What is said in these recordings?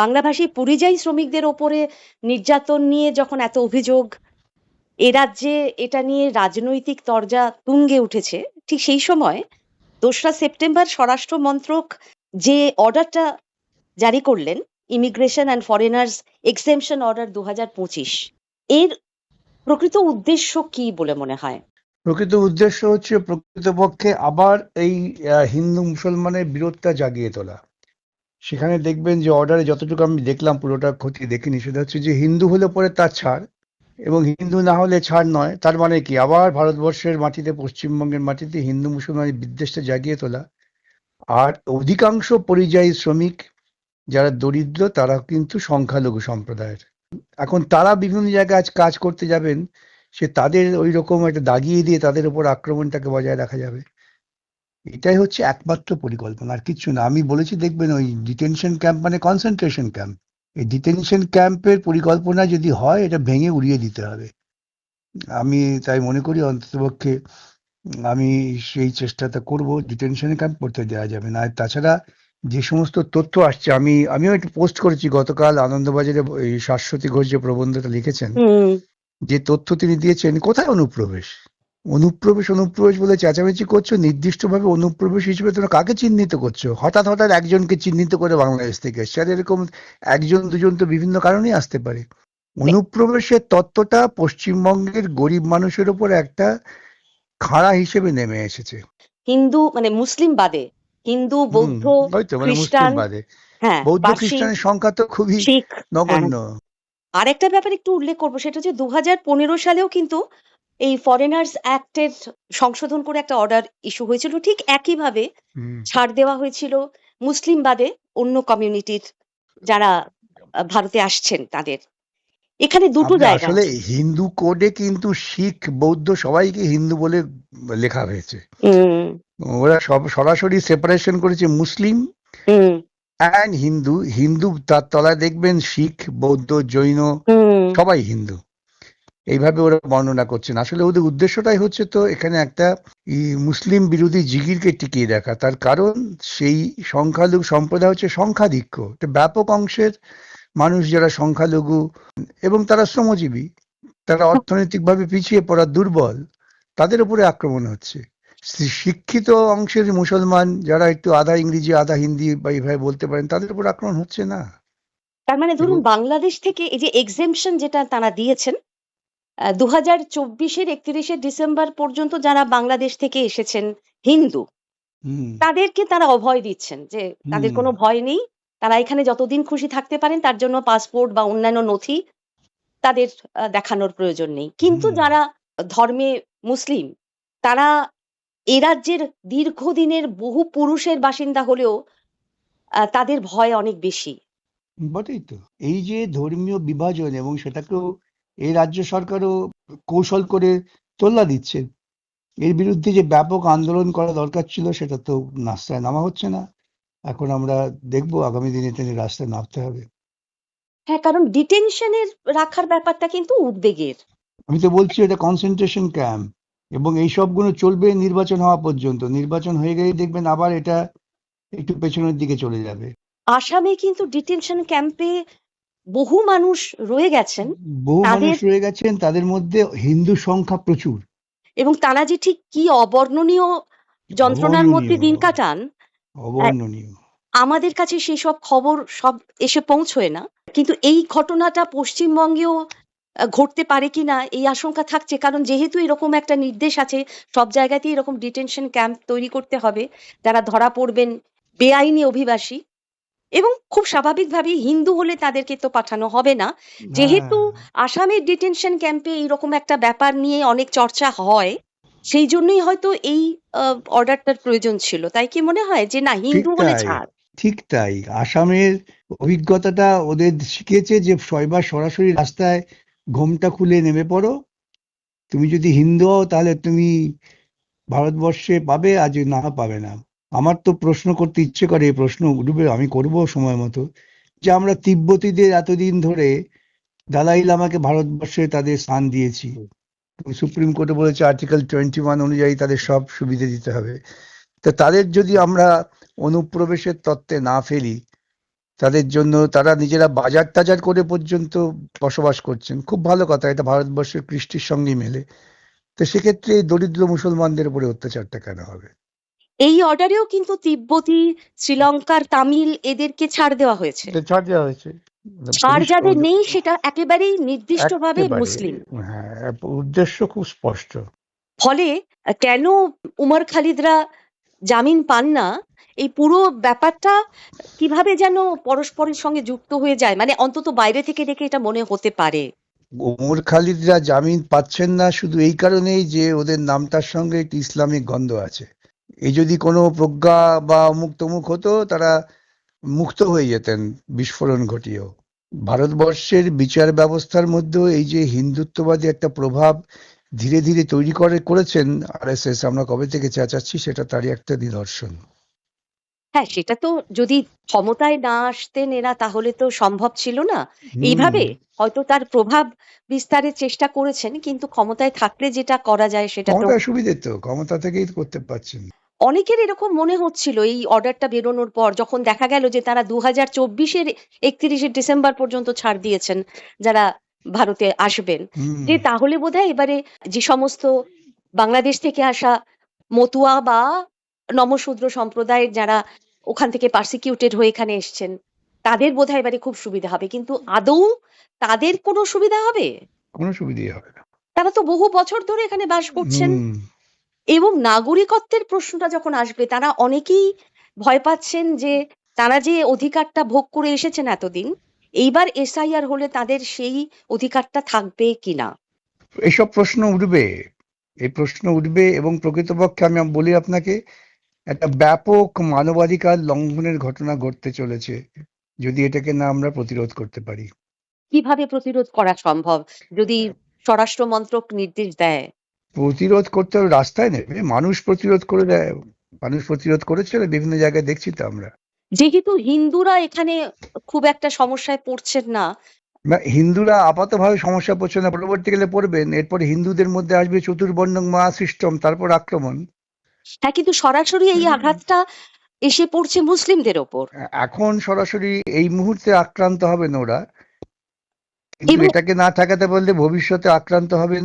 বাংলাভাষী পরিযায়ী শ্রমিকদের ওপরে নির্যাতন নিয়ে যখন এত অভিযোগ, এ রাজ্যে এটা নিয়ে রাজনৈতিক তরজা তুঙ্গে উঠেছে, ঠিক সেই সময় দোসরা সেপ্টেম্বর স্বরাষ্ট্র মন্ত্রক যে অর্ডারটা জারি করলেন immigration and foreigners exemption order দু হাজার পঁচিশ, এর প্রকৃত উদ্দেশ্য কি বলে মনে হয়? প্রকৃত উদ্দেশ্য হচ্ছে প্রকৃতপক্ষে আবার এই হিন্দু মুসলমানের বিরোধটা জাগিয়ে তোলা। সেখানে দেখবেন যে অর্ডারে যতটুকু আমি দেখলাম পুরোটা ক্ষতি দেখিনি, সেটা হচ্ছে যে হিন্দু হলে পরে তার ছাড় এবং হিন্দু না হলে ছাড় নয়, তার মানে কি? আবার ভারতবর্ষের মাটিতে, পশ্চিমবঙ্গের মাটিতে হিন্দু মুসলমানের বিদ্বেষটা জাগিয়ে তোলা। আর অধিকাংশ পরিযায়ী শ্রমিক যারা দরিদ্র তারা কিন্তু সংখ্যালঘু সম্প্রদায়ের। এখন তারা বিভিন্ন জায়গায় আজ কাজ করতে যাবেন, সে তাদের ওই রকম একটা দাগিয়ে দিয়ে তাদের উপর আক্রমণটাকে বজায় রাখা যাবে। এটাই হচ্ছে একমাত্র পরিকল্পনা আর কিচ্ছু না। আমি বলেছি দেখবেন ওই ডিটেনশন ক্যাম্প মানে কনসেন্ট্রেশন ক্যাম্প এই ডিটেনশন ক্যাম্পের পরিকল্পনা যদি হয় এটা ভেঙে উড়িয়ে দিতে হবে। আমি তাই মনে করি অন্ততপক্ষে আমি সেই চেষ্টাটা করব ডিটেনশন ক্যাম্প করতে দেওয়া যাবে। না আর তাছাড়া যে সমস্ত তথ্য আসছে আমি আমিও একটু পোস্ট করেছি গতকাল আনন্দবাজারে শাশ্বতী ঘোষ যে প্রবন্ধটা লিখেছেন যে তথ্য তিনি দিয়েছেন কোথায় অনুপ্রবেশ? অনুপ্রবেশ অনুপ্রবেশ বলে চেঁচামেচি করছ নির্দিষ্টভাবে অনুপ্রবেশ হিসেবে তোমরা কাকে চিহ্নিত করছ? হঠাৎ হঠাৎ একজনকে চিহ্নিত করে বাংলাদেশ থেকে এসছে। আর এরকম একজন দুজন তো বিভিন্ন কারণেই আসতে পারে। অনুপ্রবেশের তত্ত্বটা পশ্চিমবঙ্গের গরিব মানুষের উপর একটা খাড়া হিসেবে নেমে এসেছে। হিন্দু মানে মুসলিম বাদে। হিন্দু বৌদ্ধ মানে খ্রিস্টান, বাদে। হ্যাঁ বৌদ্ধ খ্রিস্টানের সংখ্যা তো খুবই শিখ নগণ্য। আরেকটা ব্যাপার একটু উল্লেখ করব সেটা হচ্ছে দু হাজার পনেরো সালেও কিন্তু এই ফরেনার্স অ্যাক্টের সংশোধন করে একটা অর্ডার ইস্যু হয়েছিল। ঠিক একইভাবে। ছাড় দেওয়া হয়েছিল মুসলিম বাদে অন্য কমিউনিটির যারা ভারতে আসছেন তাদের। এখানে দুটো জায়গা আসলে হিন্দু কোডে কিন্তু শিখ বৌদ্ধ সবাইকে হিন্দু বলে লেখা হয়েছে। ওরা সব সরাসরি সেপারেশন করেছে মুসলিম অ্যান্ড হিন্দু। হিন্দু তার তলায় দেখবেন শিখ বৌদ্ধ জৈন সবাই হিন্দু। এইভাবে ওরা বর্ণনা করছেন। আসলে ওদের উদ্দেশ্যটাই হচ্ছে তো এখানে একটা মুসলিম বিরোধী জিগিরকে টিকিয়ে রাখা তার কারণ সেই সংখ্যালঘু সম্প্রদায় হচ্ছে সংখ্যাধিক্য। ব্যাপক অংশের মানুষ যারা সংখ্যালঘু এবং তারা শ্রমজীবী তারা অর্থনৈতিকভাবে পিছিয়ে পড়া দুর্বল তাদের উপরে আক্রমণ হচ্ছে। শিক্ষিত অংশের মুসলমান যারা একটু আধা ইংরেজি আধা হিন্দি বা এইভাবে বলতে পারেন তাদের উপর আক্রমণ হচ্ছে না। তার মানে ধরুন বাংলাদেশ থেকে এই যে এক্সেমশন যেটা তারা দিয়েছেন দু হাজার চব্বিশের একত্রিশে ডিসেম্বর পর্যন্ত যারা বাংলাদেশ থেকে এসেছেন হিন্দু তাদেরকে তারা অভয় দিচ্ছেন যে তাদের কোনো ভয় নেই তারা এখানে যতদিন খুশি থাকতে পারেন তার জন্য পাসপোর্ট বা অন্যান্য নথি তাদের দেখানোর প্রয়োজন নেই। কিন্তু যারা ধর্মে মুসলিম তারা এ রাজ্যের দীর্ঘদিনের বহু পুরুষের বাসিন্দা হলেও তাদের ভয় অনেক বেশি। বটেই তো। এই যে ধর্মীয় বিভাজন এবং সেটাকেও এই রাজ্য সরকারও কৌশল করে তোল্লা দিচ্ছে। এর বিরুদ্ধে যে ব্যাপক আন্দোলন করা দরকার ছিল সেটা তো রাস্তায় নামা হচ্ছে না। এখন আমরা দেখব আগামী দিনে তিনি রাস্তায় নামতে হবে। হ্যাঁ কারণ ডিটেনশনের রাখার ব্যাপারটা কিন্তু উদ্বেগের। আমি তো বলছি এটা কনসেন্ট্রেশন ক্যাম্প এবং এই সবগুলো চলবে নির্বাচন হওয়া পর্যন্ত। নির্বাচন হয়ে গেলেই দেখবেন আবার এটা একটু পেছনের দিকে চলে যাবে। আসামে কিন্তু ডিটেনশন ক্যাম্পে বহু মানুষ রয়ে গেছেন বহু তাদের- মানুষ রয়ে গেছেন তাদের মধ্যে হিন্দু সংখ্যা প্রচুর। এবং তারা যে ঠিক কি অবর্ণনীয় যন্ত্রণার মধ্যে দিন কাটান অবর্ণনীয়। আমাদের কাছে সেই সব খবর সব এসে পৌঁছয় না। কিন্তু এই ঘটনাটা পশ্চিমবঙ্গেও ঘটতে পারে কিনা এই আশঙ্কা থাকছে। কারণ যেহেতু এরকম একটা নির্দেশ আছে সব জায়গাতেই এরকম ডিটেনশন ক্যাম্প তৈরি করতে হবে। যারা ধরা পড়বেন বেআইনি অভিবাসী এবং খুব স্বাভাবিকভাবেই হিন্দু হলে তাদেরকে তো পাঠানো হবে না। যেহেতু হ্যাঁ। আসামের ডিটেনশন ক্যাম্পে এইরকম একটা ব্যাপার নিয়ে অনেক চর্চা হয় সেই জন্যই হয়তো এই অর্ডারটার প্রয়োজন ছিল। তাই কি মনে হয় যে না হিন্দু তাই। ছাড়? ঠিক তাই। আসামের অভিজ্ঞতাটা ওদের শিখেছে যে এবার সরাসরি রাস্তায় ঘোমটা খুলে নেমে পড়ো। তুমি যদি হিন্দু হও তাহলে তুমি ভারতবর্ষে পাবে আর যদি না পাবে না। আমার তো প্রশ্ন করতে ইচ্ছে করে, এই প্রশ্ন উঠবে আমি করব সময় মতো। যে আমরা তিব্বতীদের এতদিন ধরে দালাই লামাকে ভারতবর্ষে তাদের স্থান দিয়েছি। সুপ্রিম কোর্টে বলেছে আর্টিকেল টোয়েন্টি ওয়ান অনুযায়ী তাদের সব সুবিধা দিতে হবে। তো তাদের যদি আমরা অনুপ্রবেশের তত্ত্বে না ফেলি, তাদের জন্য তারা নিজেরা বাজার টাজার করে পর্যন্ত বসবাস করছেন। খুব ভালো কথা, এটা ভারতবর্ষের কৃষ্টির সঙ্গে মেলে। তো সেক্ষেত্রে দরিদ্র মুসলমানদের উপরে অত্যাচারটা কেন হবে? এই অর্ডারেও কিন্তু তিব্বতী শ্রীলঙ্কার তামিল এদেরকে ছাড় দেওয়া হয়েছে। ছাড় দেওয়া হয়েছে। ছাড় পুলিশ যাদের নেই সেটা একেবারেই নির্দিষ্টভাবে মুসলিম। হ্যাঁ উদ্দেশ্য খুব স্পষ্ট। ফলে কেন উমর খালিদরা জামিন পান না? এই পুরো ব্যাপারটা কীভাবে যেন পরস্পরের সঙ্গে যুক্ত হয়ে যায়? মানে অন্তত বাইরে থেকে দেখে এটা মনে হতে পারে। ওমর খালিদরা জামিন পাচ্ছেন না শুধু এই কারণেই যে ওদের নামটার সঙ্গে একটি ইসলামিক গন্ধ আছে। এই যদি কোনো প্রজ্ঞা বা অমুক হতো, তারা মুক্ত হয়ে যেতেন, বিস্ফোরণ ঘটিয়েও। ভারতবর্ষের বিচার ব্যবস্থার মধ্যেও এই যে হিন্দুত্ববাদী একটা প্রভাব ধীরে ধীরে তৈরি করে করেছেন, আর এস, আমরা কবে থেকে চেঁচাচ্ছি, সেটা তারই একটা নিদর্শন। হ্যাঁ সেটা তো যদি ক্ষমতায় না আসতেন এরা তাহলে তো সম্ভব ছিল না। এইভাবে হয়তো তার প্রভাব বিস্তারের চেষ্টা করেছেন কিন্তু ক্ষমতায় থাকলে যেটা করা যায় সেটা তো সুবিধে তো ক্ষমতা থেকেই করতে পারছেন। অনেকের এরকম মনে হচ্ছিল এই অর্ডারটা বেরোনোর পর যখন দেখা গেল যে তারা দু হাজার চব্বিশের একত্রিশে ডিসেম্বর পর্যন্ত ছাড় দিয়েছেন যারা ভারতে আসবেন। যে তাহলে বোধহয় এবারে যে সমস্ত বাংলাদেশ থেকে আসা মতুয়া বা নমশূদ্র সম্প্রদায়ের যারা ওখান থেকে পার্সিকিউটেড হয়ে এখানে এসছেন। তাদের বোধহয় এবারে খুব সুবিধা হবে। কিন্তু আদৌ তাদের কোনো সুবিধা হবে? কোনো সুবিধেই হবে না। তারা তো বহু বছর ধরে এখানে বাস করছেন। এবং নাগরিকত্বের প্রশ্নটা যখন আসবে তারা অনেকেই ভয় পাচ্ছেন যে তারা যে অধিকারটা ভোগ করে এসেছেন এতদিন এইবার এসআইআর হলে তাদের সেই অধিকারটা থাকবে কিনা? এসব প্রশ্ন উঠবে। এই প্রশ্ন উঠবে এবং প্রকৃতপক্ষে আমি বলি আপনাকে একটা ব্যাপক মানবাধিকার লঙ্ঘনের ঘটনা ঘটতে চলেছে যদি এটাকে না আমরা প্রতিরোধ করতে পারি। কীভাবে প্রতিরোধ করা সম্ভব? যদি স্বরাষ্ট্র মন্ত্রক নির্দেশ দেয়। প্রতিরোধ করতে হবে রাস্তায় নেবে মানুষ প্রতিরোধ করে দেয় মানুষ প্রতিরোধ করেছে বিভিন্ন জায়গায় দেখছি তো আমরা। যেহেতু হিন্দুরা এখানে খুব একটা সমস্যায় পড়ছেন না। হিন্দুরা আপাতভাবে সমস্যা পড়ছে না। পরবর্তীকালে পড়বেন। এরপর হিন্দুদের মধ্যে আসবে চতুর্বর্ণ মহাসিস্টম তারপর আক্রমণ। হ্যাঁ কিন্তু সরাসরি এই আঘাতটা এসে পড়ছে মুসলিমদের ওপর। এখন সরাসরি এই মুহূর্তে আক্রান্ত হবেন ওরা। এটাকে না ঠেকাতে পারলে ভবিষ্যতে আক্রান্ত হবেন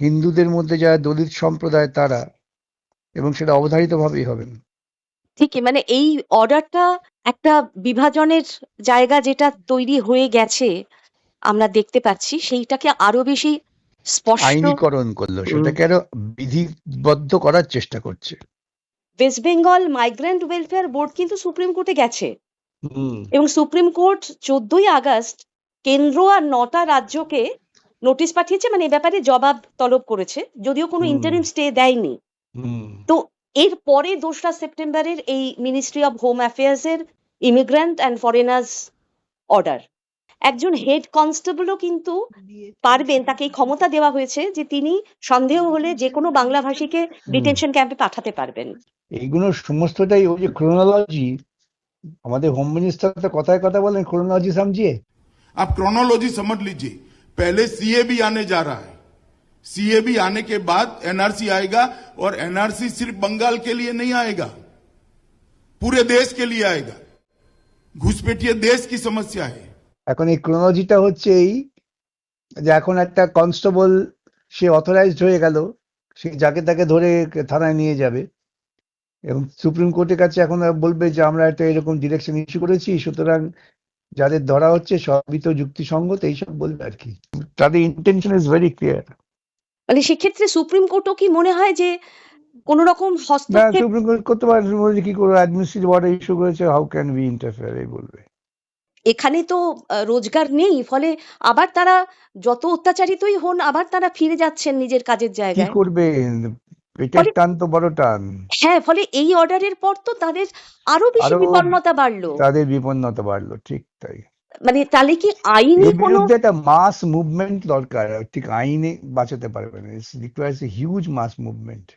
হিন্দুদের মধ্যে যারা দলিত সম্প্রদায় তারা এবং সেটা অবধারিত ভাবেই হবেন। ঠিকই মানে এই অর্ডারটা একটা বিভাজনের জায়গা যেটা তৈরি হয়ে গেছে আমরা দেখতে পাচ্ছি সেইটাকে আরও বেশি আইনীকরণ করল সেটাকে আরও বিধিবদ্ধ করার চেষ্টা করছে। West Bengal migrant welfare board কিন্তু সুপ্রিম কোর্টে গেছে। এবং সুপ্রিম কোর্ট চোদ্দই আগস্ট কেন্দ্র আর নটা রাজ্যকে নোটিশ পাঠিয়েছে মানে এ ব্যাপারে জবাব তলব করেছে যদিও কোনো। ইন্টারিম স্টে দেয়নি। তো এর পরে দোসরা সেপ্টেম্বরের এই মিনিস্ট্রি অফ হোম অ্যাফেয়ার্স এর ইমিগ্রান্ট অ্যান্ড ফরেনার্স অর্ডার একজন হেড কনস্টেবলও কিন্তু পারবেন তাকে এই ক্ষমতা দেওয়া হয়েছে যে তিনি সন্দেহ হলে যে কোনো বাংলাভাষীকে ডিটেনশন ক্যাম্পে পাঠাতে পারবেন এইগুলো সমস্তটাই ওই যে ক্রোনোলজি আমাদের হোম মিনিস্টার তো কথায় কথা বলেন ক্রোনোলজি সমঝিয়ে आप क्रोनोलॉजी समझ लीजिए पहले सीए भी आने जा रहा है सीए भी आने के बाद एनआरसी आएगा और एनआरसी सिर्फ बंगाल के लिए नहीं आएगा पूरे देश के लिए आएगा घुसपैठिए देश की समस्या है এখন এই ক্রোনোলজিটা হচ্ছে এই যে এখন একটা কনস্টেবল সে অথরাইজড হয়ে গেল সে যাকে তাকে ধরে থানায় নিয়ে যাবে। এবং সুপ্রিম কোর্টের কাছে এখন বলবে যে আমরা একটা এরকম ডিরেকশন ইস্যু করেছি সুতরাং যাদের ধরা হচ্ছে সবই তো যুক্তিসঙ্গত এইসব বলবে আর কি। তাদের ইন্টেনশন ইজ ভেরি ক্লিয়ার মানে সেক্ষেত্রে সুপ্রিম কোর্টও কি মনে হয় যে কোন রকম হস্তক্ষেপ সুপ্রিম কোর্ট করতে পারে কি করে অ্যাডমিনিস্ট্রেটিভ অর্ডার ইস্যু করেছে হাউ ক্যান বি ইন্টারফেয়ার এই বলবে। এখানে তো রোজগার নেই ফলে আবার তারা যত অত্যাচারিতই হন আবার তারা ফিরে যাচ্ছেন নিজের কাজের কি জায়গায়। করবেন পেটের টান তো বড় টান। হ্যাঁ ফলে এই অর্ডারের পর তো তাদের আরও বেশি বিপন্নতা বাড়লো। তাদের বিপন্নতা বাড়লো ঠিক তাই। মানে তাহলে কি আইনি কোনো একটা মাস মুভমেন্ট দরকার ঠিক আইনে বাঁচাতে পারবে না। Requires a huge mass movement